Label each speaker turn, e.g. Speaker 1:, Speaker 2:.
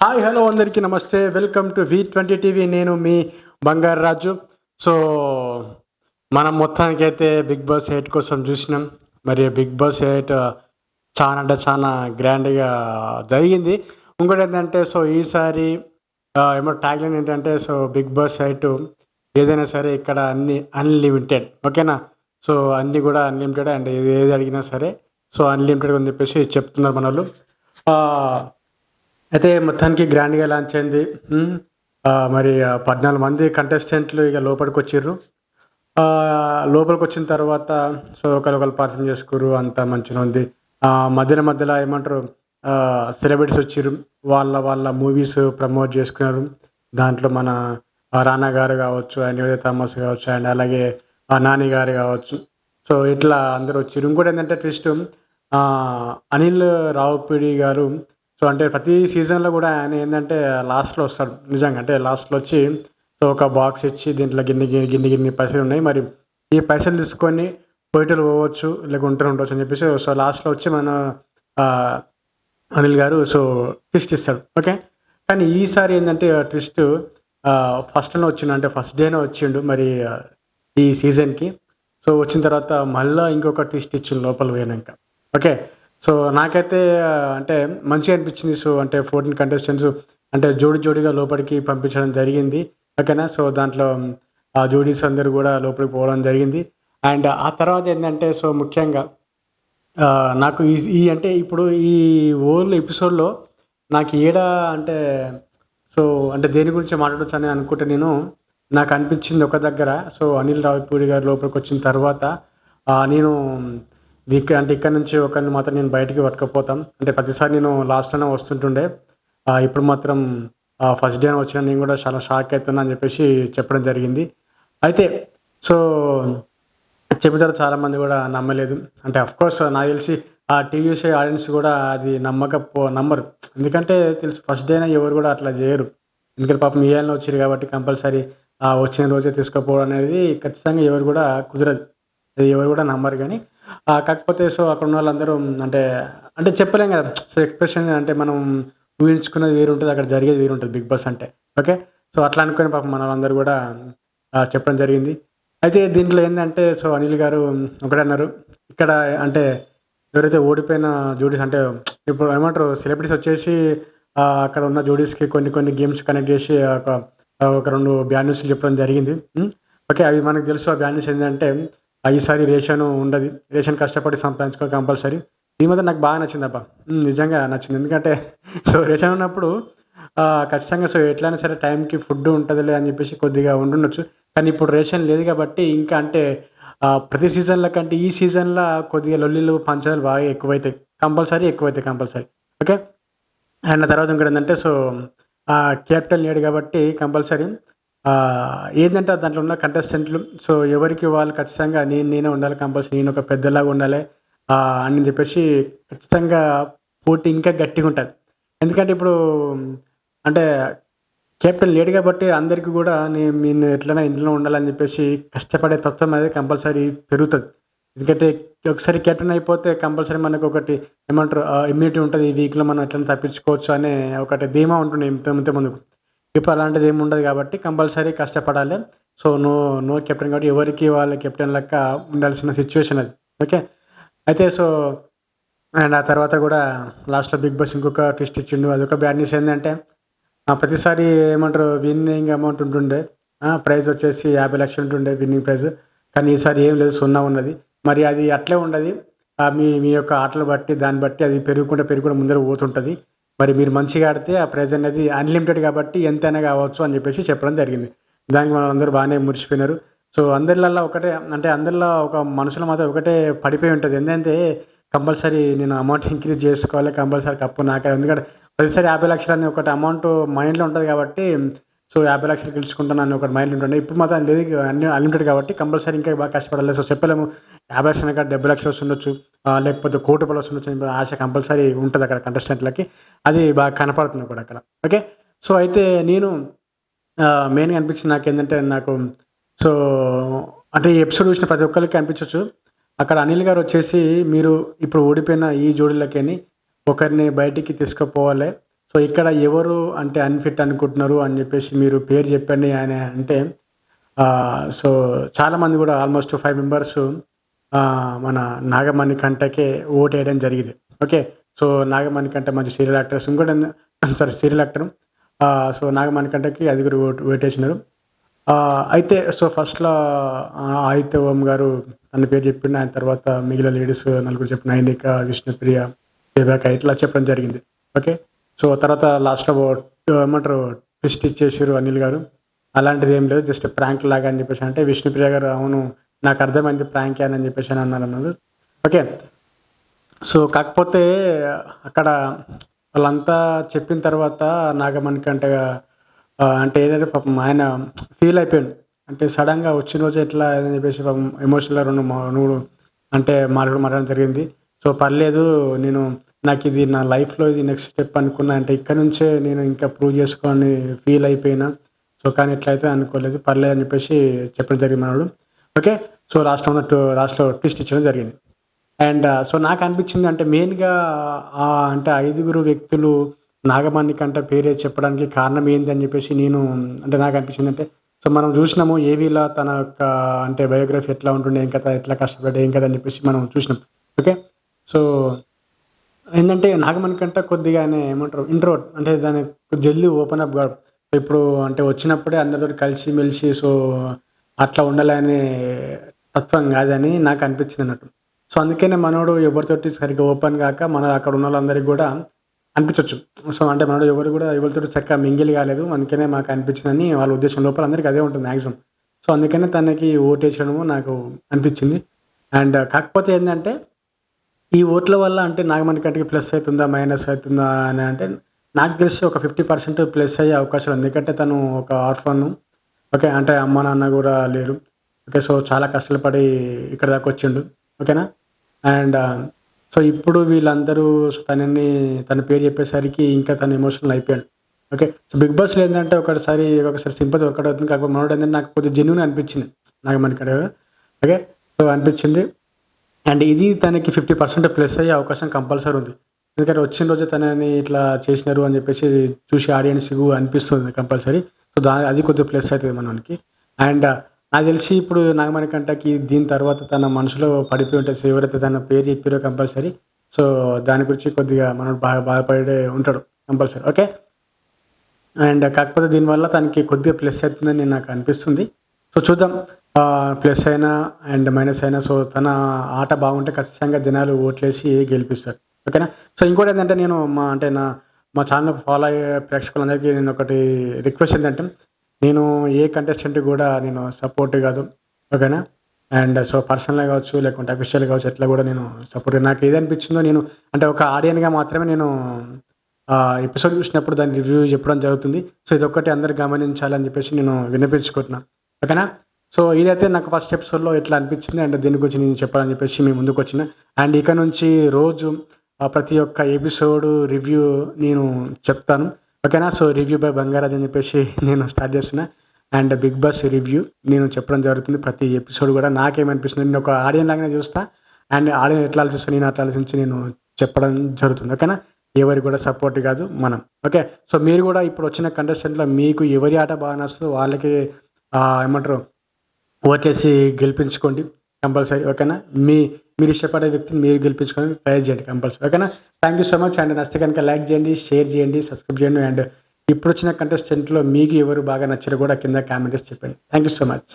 Speaker 1: Hi hello అందరికీ నమస్తే. Welcome to V twenty TV నేను మీ బంగారు రాజు. సో మనం మొత్తానికి అయితే బిగ్ బాస్ ఎయిట్ కోసం చూసినాం. మరి బిగ్ బాస్ ఎయిట్ చాలా అంటే చాలా గ్రాండ్గా జరిగింది. ఇంకోటి ఏంటంటే సో ఈసారి ఏమో ట్యాగ్లైన్ ఏంటంటే సో బిగ్ బాస్ ఎయిట్ ఏదైనా సరే ఇక్కడ అన్ని అన్లిమిటెడ్ ఓకేనా? సో అన్నీ కూడా అన్లిమిటెడ్ అండ్ ఏది అడిగినా సరే సో అన్లిమిటెడ్ అని చెప్పేసి చెప్తున్నారు మన వాళ్ళు అయితే మొత్తానికి గ్రాండ్గా లాంచ్ అయింది. మరి పద్నాలుగు మంది కంటెస్టెంట్లు ఇక లోపలికి వచ్చిర్రు లోపలికి వచ్చిన తర్వాత సో ఒకరు ఒకరు పరిచయం చేసుకుర్రు అంతా మంచిగా ఉంది. మధ్యన మధ్యలో మధ్యలో ఏమంటారు సెలబ్రిటీస్ వచ్చిర్రు. వాళ్ళ వాళ్ళ మూవీస్ ప్రమోట్ చేసుకున్నారు. దాంట్లో మన రానా గారు కావచ్చు అండ్ నివేద థామస్ కావచ్చు అండ్ అలాగే నాని గారు కావచ్చు. సో ఇట్లా అందరూ వచ్చారు ఇంకోటి ఏంటంటే ట్విస్ట్ అనిల్ రావుపిడి గారు సో అంటే ప్రతి సీజన్లో కూడా ఆయన ఏంటంటే లాస్ట్లో వస్తాడు. నిజంగా అంటే లాస్ట్లో వచ్చి సో ఒక బాక్స్ ఇచ్చి దీంట్లో గిన్ని గిన్ని గిన్ని గిన్ని పైసలు ఉన్నాయి. మరి ఈ పైసలు తీసుకొని పోయిటలు పోవచ్చు లేకుంటే ఉండవచ్చు అని చెప్పేసి సో లాస్ట్లో వచ్చి మన అనిల్ గారు సో ట్విస్ట్ ఇస్తాడు. ఓకే? కానీ ఈసారి ఏంటంటే ట్విస్ట్ ఫస్ట్లోనే వచ్చిండు. అంటే ఫస్ట్ డేనే వచ్చిండు మరి ఈ సీజన్కి. సో వచ్చిన తర్వాత మళ్ళీ ఇంకొక ట్విస్ట్ ఇచ్చిండు లోపల పోయినాక. ఓకే? సో నాకైతే అంటే మంచిగా అనిపించింది. సో అంటే ఫోర్టీన్ కంటెస్టెంట్స్ అంటే జోడి జోడిగా లోపలికి పంపించడం జరిగింది. ఓకేనా? సో దాంట్లో ఆ జోడీస్ అందరూ కూడా లోపలికి పోవడం జరిగింది. అండ్ ఆ తర్వాత ఏంటంటే సో ముఖ్యంగా నాకు ఈ ఈ అంటే ఇప్పుడు ఈ ఓల్ ఎపిసోడ్లో నాకు ఏడ అంటే సో అంటే దేని గురించి మాట్లాడవచ్చు అని అనుకుంటే నేను నాకు అనిపించింది ఒక దగ్గర. సో అనిల్ రావిపూడి గారు లోపలికి వచ్చిన తర్వాత నేను వీక్ అంటే ఇక్కడ నుంచి ఒకరిని మాత్రం నేను బయటికి పట్టుకపోతాం. అంటే ప్రతిసారి నేను లాస్ట్లోనే వస్తుంటుండే. ఇప్పుడు మాత్రం ఫస్ట్ డే వచ్చిన నేను కూడా చాలా షాక్ అవుతున్నా అని చెప్పేసి చెప్పడం జరిగింది. అయితే సో చెప్పిన తర్వాత చాలా మంది కూడా నమ్మలేదు. అంటే అఫ్ కోర్స్ నాకు తెలిసి ఆ టీవీ షో ఆడియన్స్ కూడా అది నమ్మకపో నమ్మరు. ఎందుకంటే తెలుసు ఫస్ట్ డేనే ఎవరు కూడా అట్లా చేయరు. ఎందుకంటే పాపం ఏళ్ళలో వచ్చారు కాబట్టి కంపల్సరీ ఆ వచ్చిన రోజే తీసుకుపోవడం అనేది ఖచ్చితంగా ఎవరు కూడా కుదరదు. ఎవరు కూడా నమ్మరు కానీ కాకపోతే సో అక్కడ ఉన్న వాళ్ళందరూ అంటే అంటే చెప్పలేం కదా. సో ఎక్స్ప్రెషన్ అంటే మనం ఊహించుకున్నది వేరు ఉంటుంది అక్కడ జరిగేది వేరు ఉంటుంది బిగ్ బాస్ అంటే. ఓకే? సో అట్లా అనుకుని పాపం మన వాళ్ళందరూ కూడా చెప్పడం జరిగింది. అయితే దీంట్లో ఏంటంటే సో అనిల్ గారు ఒకటే అన్నారు. ఇక్కడ అంటే ఎవరైతే ఓడిపోయిన జోడీస్ అంటే ఇప్పుడు ఏమంటారు సెలబ్రిటీస్ వచ్చేసి అక్కడ ఉన్న జోడీస్కి కొన్ని కొన్ని గేమ్స్ కనెక్ట్ చేసి ఒక ఒక రెండు బ్యాడ్ చెప్పడం జరిగింది. ఓకే? అవి మనకు తెలుసు ఆ బ్యాడ్ ఏంటంటే ఈసారి రేషన్ ఉండదు. రేషన్ కష్టపడి సంపాదించుకో కంపల్సరీ. దీని మాత్రం నాకు బాగా నచ్చింది అబ్బా. నిజంగా నచ్చింది. ఎందుకంటే సో రేషన్ ఉన్నప్పుడు ఖచ్చితంగా సో ఎట్లయినా సరే టైంకి ఫుడ్ ఉంటుందిలే అని చెప్పేసి కొద్దిగా ఉండుండొచ్చు. కానీ ఇప్పుడు రేషన్ లేదు కాబట్టి ఇంకా అంటే ప్రతి సీజన్ల కంటే ఈ సీజన్లో కొద్దిగా లొల్లిలు పంచాలు బాగా ఎక్కువైతాయి. కంపల్సరీ ఎక్కువైతాయి కంపల్సరీ. ఓకే? అండ్ తర్వాత ఇంకోటి ఏంటంటే సో క్యాపిటల్ లేడు కాబట్టి కంపల్సరీ. ఏంటంటే దాంట్లో ఉన్న కంటెస్టెంట్లు సో ఎవరికి వాళ్ళు ఖచ్చితంగా నేను నేనే ఉండాలి కంపల్సరీ నేను ఒక పెద్దలాగా ఉండాలి. అని చెప్పేసి ఖచ్చితంగా పోటీ ఇంకా గట్టిగా ఉంటుంది. ఎందుకంటే ఇప్పుడు అంటే కెప్టెన్ లేడు కాబట్టి అందరికీ కూడా నేను నేను ఎట్లైనా ఇంట్లో ఉండాలని చెప్పేసి కష్టపడే తత్వం అనేది కంపల్సరీ పెరుగుతుంది. ఎందుకంటే ఒకసారి కెప్టెన్ అయిపోతే కంపల్సరీ మనకు ఒకటి ఏమంటారు ఇమ్యూనిటీ ఉంటుంది. ఈ వీక్లో మనం ఎట్లైనా తప్పించుకోవచ్చు అనే ఒకటి ధీమా ఉంటుంది ఇంత ముందుకు. ఇప్పుడు అలాంటిది ఏమి ఉండదు కాబట్టి కంపల్సరీ కష్టపడాలి. సో నో నో కెప్టెన్ కాబట్టి ఎవరికి వాళ్ళ కెప్టెన్ లెక్క ఉండాల్సిన సిచ్యువేషన్ అది. ఓకే? అయితే సో అండ్ ఆ తర్వాత కూడా లాస్ట్లో బిగ్ బాస్ ఇంకొక ట్విస్ట్ ఇచ్చిండు. అదొక బ్యాడ్ న్యూస్ ఏంటంటే ప్రతిసారి ఏమంటారు విన్నింగ్ అమౌంట్ ఉంటుండే. ప్రైజ్ వచ్చేసి యాభై లక్షలు ఉంటుండే విన్నింగ్ ప్రైజ్ కానీ ఈసారి ఏం లేదు సున్నా ఉన్నది. మరి అది అట్లే ఉండదు. మీ మీ యొక్క ఆటలు బట్టి దాన్ని బట్టి అది పెరుగుకుంటే పెరుగుకుంటే ముందర పోతుంటుంది. మరి మీరు మంచిగా ఆడితే ఆ ప్రైజ్ అనేది అన్లిమిటెడ్ కాబట్టి ఎంతైనా కావచ్చు అని చెప్పేసి చెప్పడం జరిగింది. దానికి మనం అందరూ బాగానే మురిసిపోయినారు. సో అందరిలో ఒకటే అంటే అందరిలో ఒక మనుషులు మాత్రం ఒకటే పడిపోయి ఉంటుంది. ఎందుకంటే కంపల్సరీ నేను అమౌంట్ ఇంక్రీజ్ చేసుకోవాలి కంపల్సరీ కప్పు నాకే ఎందుకంటే ప్రతిసారి యాభై లక్షలు ఒకటి అమౌంట్ మైండ్లో ఉంటుంది కాబట్టి సో యాభై లక్షలు గెలుచుకుంటాను ఒక మైండ్ ఉంటుండే. ఇప్పుడు మాత్రం లేదు అన్ని అన్లిమిటెడ్ కాబట్టి కంపల్సరీ ఇంకా బాగా కష్టపడాలి. సో చెప్పలేము యాభై లక్షలు కాదు డెబ్బై లక్షలు వస్తుండొచ్చు లేకపోతే కోటి రూపాయలు వస్తుండొచ్చు ఆశ కంపల్సరీ ఉంటుంది అక్కడ కంటెస్టెంట్లకి అది బాగా కనపడుతుంది కూడా అక్కడ. ఓకే? సో అయితే నేను మెయిన్గా అనిపించింది నాకు ఏంటంటే నాకు సో అంటే ఈ ఎపిసోడ్ చూసిన ప్రతి ఒక్కరికి అనిపించవచ్చు అక్కడ అనిల్ గారు వచ్చేసి మీరు ఇప్పుడు ఓడిపోయిన ఈ జోడీలకని ఒకరిని బయటికి తీసుకుపోవాలి. సో ఇక్కడ ఎవరు అంటే అన్ఫిట్ అనుకుంటున్నారు అని చెప్పేసి మీరు పేరు చెప్పండి ఆయన అంటే సో చాలామంది కూడా ఆల్మోస్ట్ ఫైవ్ మెంబర్స్ మన నాగమణి కంటకే ఓట్ వేయడం జరిగింది. ఓకే సో నాగమణి కంట మంచి సీరియల్ యాక్టర్స్ ఇంకోటి sorry serial actor so Nagamani కంటకి ఐదుగురు ఓట్ ఓట్ వేసినారు అయితే సో ఫస్ట్లో ఆదిత్య ఓం గారు తన పేరు చెప్పిండు ఆయన తర్వాత మిగిలిన లేడీస్ నలుగురు చెప్పిన నైనిక విష్ణుప్రియ రేబాక ఇట్లా చెప్పడం జరిగింది. ఓకే సో తర్వాత లాస్ట్లో ఏమంటారు ట్విస్ట్ ఇచ్చేసారు అనిల్ గారు. అలాంటిది ఏం లేదు జస్ట్ ప్రాంక్ లాగా అని చెప్పేసి అంటే విష్ణుప్రియ గారు అవును నాకు అర్థమైంది ప్రాంక్ అని చెప్పేసి అని అన్నారు అన్నారు ఓకే. సో కాకపోతే అక్కడ వాళ్ళంతా చెప్పిన తర్వాత నాగమణికంట అంటే ఏంటంటే పాపం ఆయన ఫీల్ అయిపోయాడు. అంటే సడన్గా వచ్చిన రోజు ఎట్లా అని చెప్పేసి పాపం ఎమోషనల్గా రెండు మా- నువ్వు అంటే మాట్లాడు మాట్లాడడం జరిగింది. సో పర్లేదు నేను నాకు ఇది నా లైఫ్లో ఇది నెక్స్ట్ స్టెప్ అనుకున్నా అంటే ఇక్కడ నుంచే నేను ఇంకా ప్రూవ్ చేసుకొని ఫీల్ అయిపోయినా. సో కానీ ఎట్లయితే అనుకోలేదు పర్లేదు అని చెప్పేసి చెప్పడం జరిగింది మనోడు. ఓకే? సో లాస్ట్ ఉన్న లాస్ట్లో ట్విస్ట్ ఇచ్చడం జరిగింది. అండ్ సో uh, నాకు అనిపించింది అంటే మెయిన్గా అంటే ఐదుగురు వ్యక్తులు నాగమణి కంటే పేరే చెప్పడానికి కారణం ఏంది అని చెప్పేసి నేను అంటే నాకు అనిపించింది అంటే సో మనం చూసినాము ఏవిలా తన యొక్క అంటే బయోగ్రఫీ ఎట్లా ఉంటుండే ఏం కథ ఎట్లా కష్టపడే ఏం కథ అని చెప్పేసి మనం చూసినాం. ఓకే? సో ఏంటంటే నాగమణి కంటే కొద్దిగా ఆయన ఏమంటారు ఇంట్రోట్ అంటే దాని జల్దీ ఓపెన్ అప్ కాదు. ఇప్పుడు అంటే వచ్చినప్పుడే అందరితో కలిసి మెలిసి సో అట్లా ఉండాలనే తత్వం కాదని నాకు అనిపించింది అన్నట్టు. సో అందుకనే మనోడు ఎవరితోటి సరిగ్గా ఓపెన్ కాక మన అక్కడ ఉన్న వాళ్ళందరికీ కూడా అనిపించవచ్చు సో అంటే మనోడు ఎవరు కూడా ఎవరితో చక్కగా మింగిల్ కాలేదు. అందుకనే మాకు అనిపించిందని వాళ్ళ ఉద్దేశం లోపల అందరికీ అదే ఉంటుంది మ్యాక్సిమం సో అందుకనే తనకి ఓటేసడము నాకు అనిపించింది. అండ్ కాకపోతే ఏంటంటే ఈ ఓట్ల వల్ల అంటే నాగమణి కంటికి ప్లస్ అవుతుందా మైనస్ అవుతుందా అని అంటే నాకు తెలిసి ఒక ఫిఫ్టీ పర్సెంట్ ప్లస్ అయ్యే అవకాశం ఉంది. ఎందుకంటే తను ఒక ఆర్ఫన్. ఓకే అంటే అమ్మ నాన్న కూడా లేరు. ఓకే సో చాలా కష్టాలు పడి ఇక్కడ దాకా వచ్చిండు. ఓకేనా? అండ్ సో ఇప్పుడు వీళ్ళందరూ తనని తన పేరు చెప్పేసరికి ఇంకా తను ఎమోషనల్ అయిపోయాడు. ఓకే సో బిగ్ బాస్లో ఏంటంటే ఒకసారి ఒకసారి సింపతి వర్కౌట్ అవుతుంది. కాకపోతే మనోడు ఏంటంటే నాకు కొద్దిగా జెన్యున్ అనిపించింది. నాగమణి కడ. ఓకే సో అనిపించింది. అండ్ ఇది తనకి ఫిఫ్టీ పర్సెంట్ ప్లస్ అయ్యే అవకాశం కంపల్సరీ ఉంది. ఎందుకంటే వచ్చిన రోజు తనని ఇట్లా చేసినారు అని చెప్పేసి చూసి ఆడియన్స్ అనిపిస్తుంది కంపల్సరీ. సో దా అది కొద్దిగా ప్లస్ అవుతుంది మనకి. అండ్ నాకు తెలిసి ఇప్పుడు నాగమణి కంటకి దీని తర్వాత తన మనసులో పడిపోయి ఉంటుంది ఎవరైతే తన పేరు చెప్పారో కంపల్సరీ. సో దాని గురించి కొద్దిగా మనం బాగా బాధపడే ఉంటాడు కంపల్సరీ. ఓకే? అండ్ కాకపోతే దీనివల్ల తనకి కొద్దిగా ప్లస్ అవుతుందని నాకు అనిపిస్తుంది. సో చూద్దాం. ప్లస్ అయినా అండ్ మైనస్ అయినా సో తన ఆట బాగుంటే ఖచ్చితంగా జనాలు ఓట్లేసి గెలిపిస్తారు. ఓకేనా? సో ఇంకోటి ఏంటంటే నేను మా అంటే నా మా ఛానల్ ఫాలో అయ్యే ప్రేక్షకులందరికీ నేను ఒకటి రిక్వెస్ట్ ఏంటంటే నేను ఏ కంటెస్టెంట్ కూడా నేను సపోర్ట్ కాదు. ఓకేనా? అండ్ సో పర్సనల్గా కావచ్చు లేకుంటే అఫీషియల్ కావచ్చు ఎట్లా కూడా నేను సపోర్ట్ నాకు ఏది అనిపించిందో నేను అంటే ఒక ఆడియన్గా మాత్రమే నేను ఎపిసోడ్ చూసినప్పుడు దాని రివ్యూ చెప్పడం జరుగుతుంది. సో ఇది ఒక్కటి అందరు గమనించాలని చెప్పేసి నేను వినిపించుకుంటున్నాను ఓకేనా? సో ఇదైతే నాకు ఫస్ట్ ఎపిసోడ్లో ఎట్లా అనిపించింది అండ్ దీని గురించి నేను చెప్పాలని చెప్పేసి మీ ముందుకు వచ్చిన. అండ్ ఇక నుంచి రోజు ప్రతి ఒక్క ఎపిసోడ్ రివ్యూ నేను చెప్తాను. ఓకేనా? సో రివ్యూ బై బంగారాజ్ అని చెప్పేసి నేను స్టార్ట్ చేసిన అండ్ బిగ్ బాస్ రివ్యూ నేను చెప్పడం జరుగుతుంది ప్రతి ఎపిసోడ్ కూడా. నాకేమనిపిస్తుంది? నేను ఒక ఆడియన్ లాగానే చూస్తా. అండ్ ఆడియన్ ఎట్లా ఆలోచిస్తా నేను అట్లా ఆలోచించి నేను చెప్పడం జరుగుతుంది. ఓకేనా? ఎవరి కూడా సపోర్ట్ కాదు మనం. ఓకే? సో మీరు కూడా ఇప్పుడు వచ్చిన కంటెస్టెంట్లో మీకు ఎవరి ఆట బాగా నచ్చుతుందో వాళ్ళకి ఏమంటారు? ఓట్లేసి గెలిపించుకోండి కంపల్సరీ ఓకేనా? మీ మీరు ఇష్టపడే వ్యక్తిని మీరు గెలిపించుకొని ట్రై చేయండి కంపల్సరీ ఓకేనా? Thank you so much and నచ్చితే కనుక లైక్ చేయండి షేర్ చేయండి సబ్స్క్రైబ్ చేయండి అండ్ ఇప్పుడు వచ్చిన కంటెస్టెంట్లో మీకు ఎవరు బాగా నచ్చారో కూడా కింద కామెంట్స్ చెప్పండి. Thank you so much